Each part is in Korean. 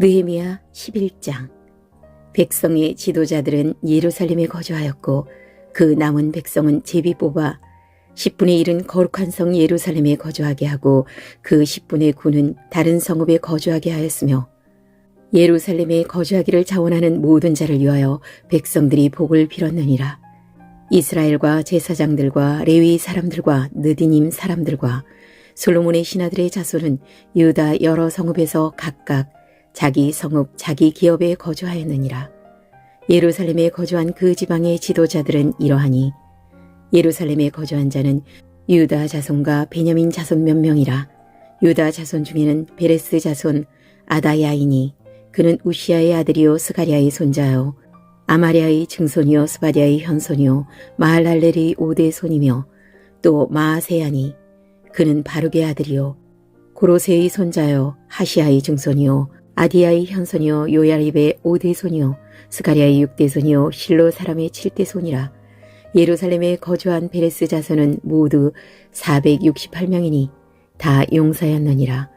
느헤미야 11장 백성의 지도자들은 예루살렘에 거주하였고 그 남은 백성은 제비 뽑아 10분의 1은 거룩한 성 예루살렘에 거주하게 하고 그 10분의 9는 다른 성읍에 거주하게 하였으며 예루살렘에 거주하기를 자원하는 모든 자를 위하여 백성들이 복을 빌었느니라. 이스라엘과 제사장들과 레위 사람들과 느디님 사람들과 솔로몬의 신하들의 자손은 유다 여러 성읍에서 각각 자기 성읍 자기 기업에 거주하였느니라. 예루살렘에 거주한 그 지방의 지도자들은 이러하니 예루살렘에 거주한 자는 유다 자손과 베냐민 자손 몇 명이라. 유다 자손 중에는 베레스 자손 아다야이니 그는 우시아의 아들이요 스가리아의 손자요 아마리아의 증손이요 스바디아의 현손이요 마할랄렐의 오대 손이며 또 마아세야니 그는 바룩의 아들이요 고로세의 손자요 하시아의 증손이요 아디아의 현손이요 요야립의 오대 손이요 스가리아의 육대 손이요 실로 사람의 칠대 손이라. 예루살렘에 거주한 베레스 자손은 모두 468명이니 다 용사였느니라.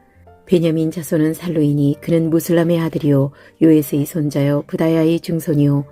베냐민 자손은 살로이니 그는 무슬람의 아들이요 요에스의 손자요 부다야의 증손이요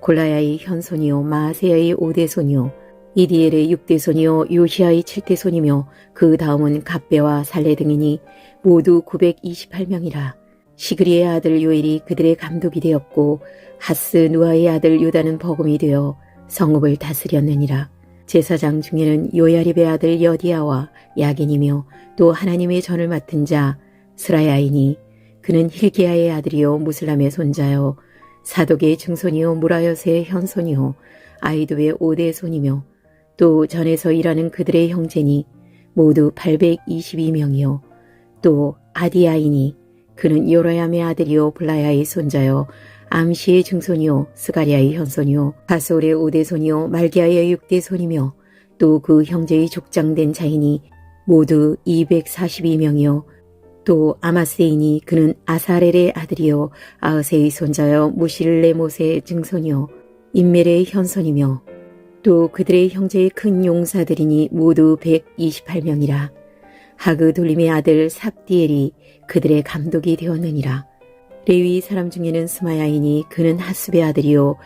골라야의 현손이요 마세야의 오대손이요 이디엘의 육대손이요 요시아의 칠대손이며 그 다음은 갑배와 살레 등이니 모두 928명이라 시그리의 아들 요엘이 그들의 감독이 되었고 하스 누아의 아들 요다는 버금이 되어 성읍을 다스렸느니라. 제사장 중에는 요야립의 아들 여디야와 야긴이며 또 하나님의 전을 맡은 자 스라야이니 그는 힐기야의 아들이요 무슬람의 손자요 사독의 증손이요 무라여스의 현손이요 아이도의 오대의 손이며 또 전에서 일하는 그들의 형제니 모두 822명이요 또 아디아이니 그는 요라얌의 아들이요 블라야의 손자요 암시의 증손이요 스가리아의 현손이요 가솔의 오대손이요 말기야의 육대손이며 또 그 형제의 족장된 자이니 모두 242명이요. 또 아마세이니 그는 아사렐의 아들이요 아으세의 손자여 무실레모세의 증손이요 인멜의 현손이며 또 그들의 형제의 큰 용사들이니 모두 128명이라 하그 돌림의 아들 삽디엘이 그들의 감독이 되었느니라. 레위 사람 중에는 스마야이니 그는 하습의 아들이요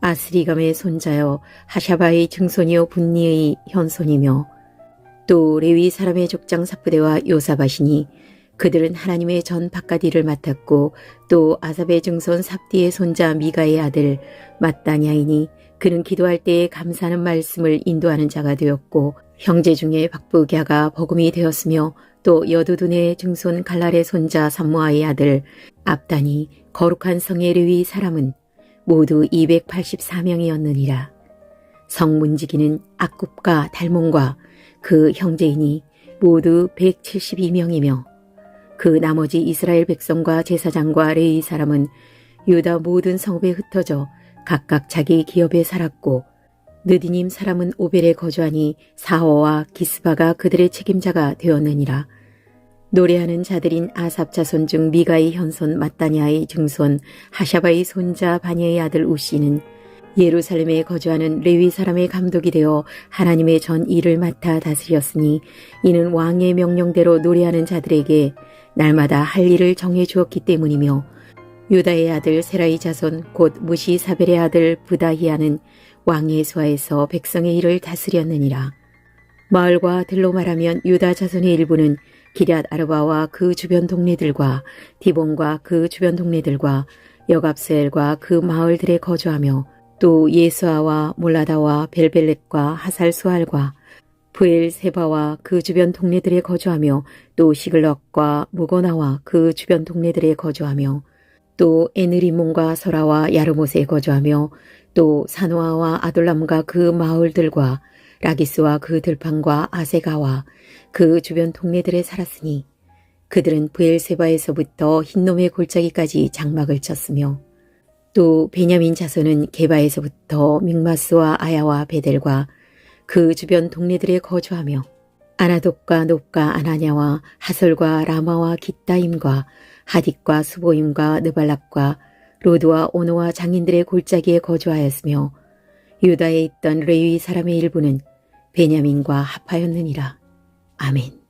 아스리감의 손자여 하샤바의 증손이요 분니의 현손이며 또 레위 사람의 족장 사부대와 요사바시니 그들은 하나님의 전 일을 맡았고 또 아삽의 증손 삽디의 손자 미가의 아들 마따냐이니 그는 기도할 때에 감사하는 말씀을 인도하는 자가 되었고 형제 중에 박부갸가 버금이 되었으며 또 여두둔의 증손 갈랄의 손자 삼모아의 아들 압단이 거룩한 성의 르위 사람은 모두 284명이었느니라. 성 문지기는 악굽과 달몬과 그 형제이니 모두 172명이며 그 나머지 이스라엘 백성과 제사장과 레이 사람은 유다 모든 성읍에 흩어져 각각 자기 기업에 살았고 느디님 사람은 오벨에 거주하니 사호와 기스바가 그들의 책임자가 되었느니라. 노래하는 자들인 아삽 자손 중 미가의 현손 마따냐의 증손 하샤바의 손자 바니의 아들 우시는 예루살렘에 거주하는 레위 사람의 감독이 되어 하나님의 전 일을 맡아 다스렸으니 이는 왕의 명령대로 노래하는 자들에게 날마다 할 일을 정해 주었기 때문이며 유다의 아들 세라의 자손 곧 무시 사벨의 아들 부다히아는 왕의 수하에서 백성의 일을 다스렸느니라. 마을과 들로 말하면 유다 자손의 일부는 기럇 아르바와 그 주변 동네들과 디본과 그 주변 동네들과 여갑셀과 그 마을들에 거주하며 또 예수아와 몰라다와 벨벨렛과 하살수알과 부엘세바와 그 주변 동네들에 거주하며 또 시글럭과 무고나와 그 주변 동네들에 거주하며 또 에느리몬과 서라와 야르못에 거주하며 또 사노아와 아돌람과 그 마을들과 라기스와 그 들판과 아세가와 그 주변 동네들에 살았으니 그들은 부엘세바에서부터 흰놈의 골짜기까지 장막을 쳤으며 또 베냐민 자손은 게바에서부터 믹마스와 아야와 베델과 그 주변 동네들에 거주하며 아나독과 높과 아나냐와 하솔과 라마와 기타임과 하딕과 수보임과 느발락과 로드와 오노와 장인들의 골짜기에 거주하였으며 유다에 있던 레위 사람의 일부는 베냐민과 합하였느니라. 아멘.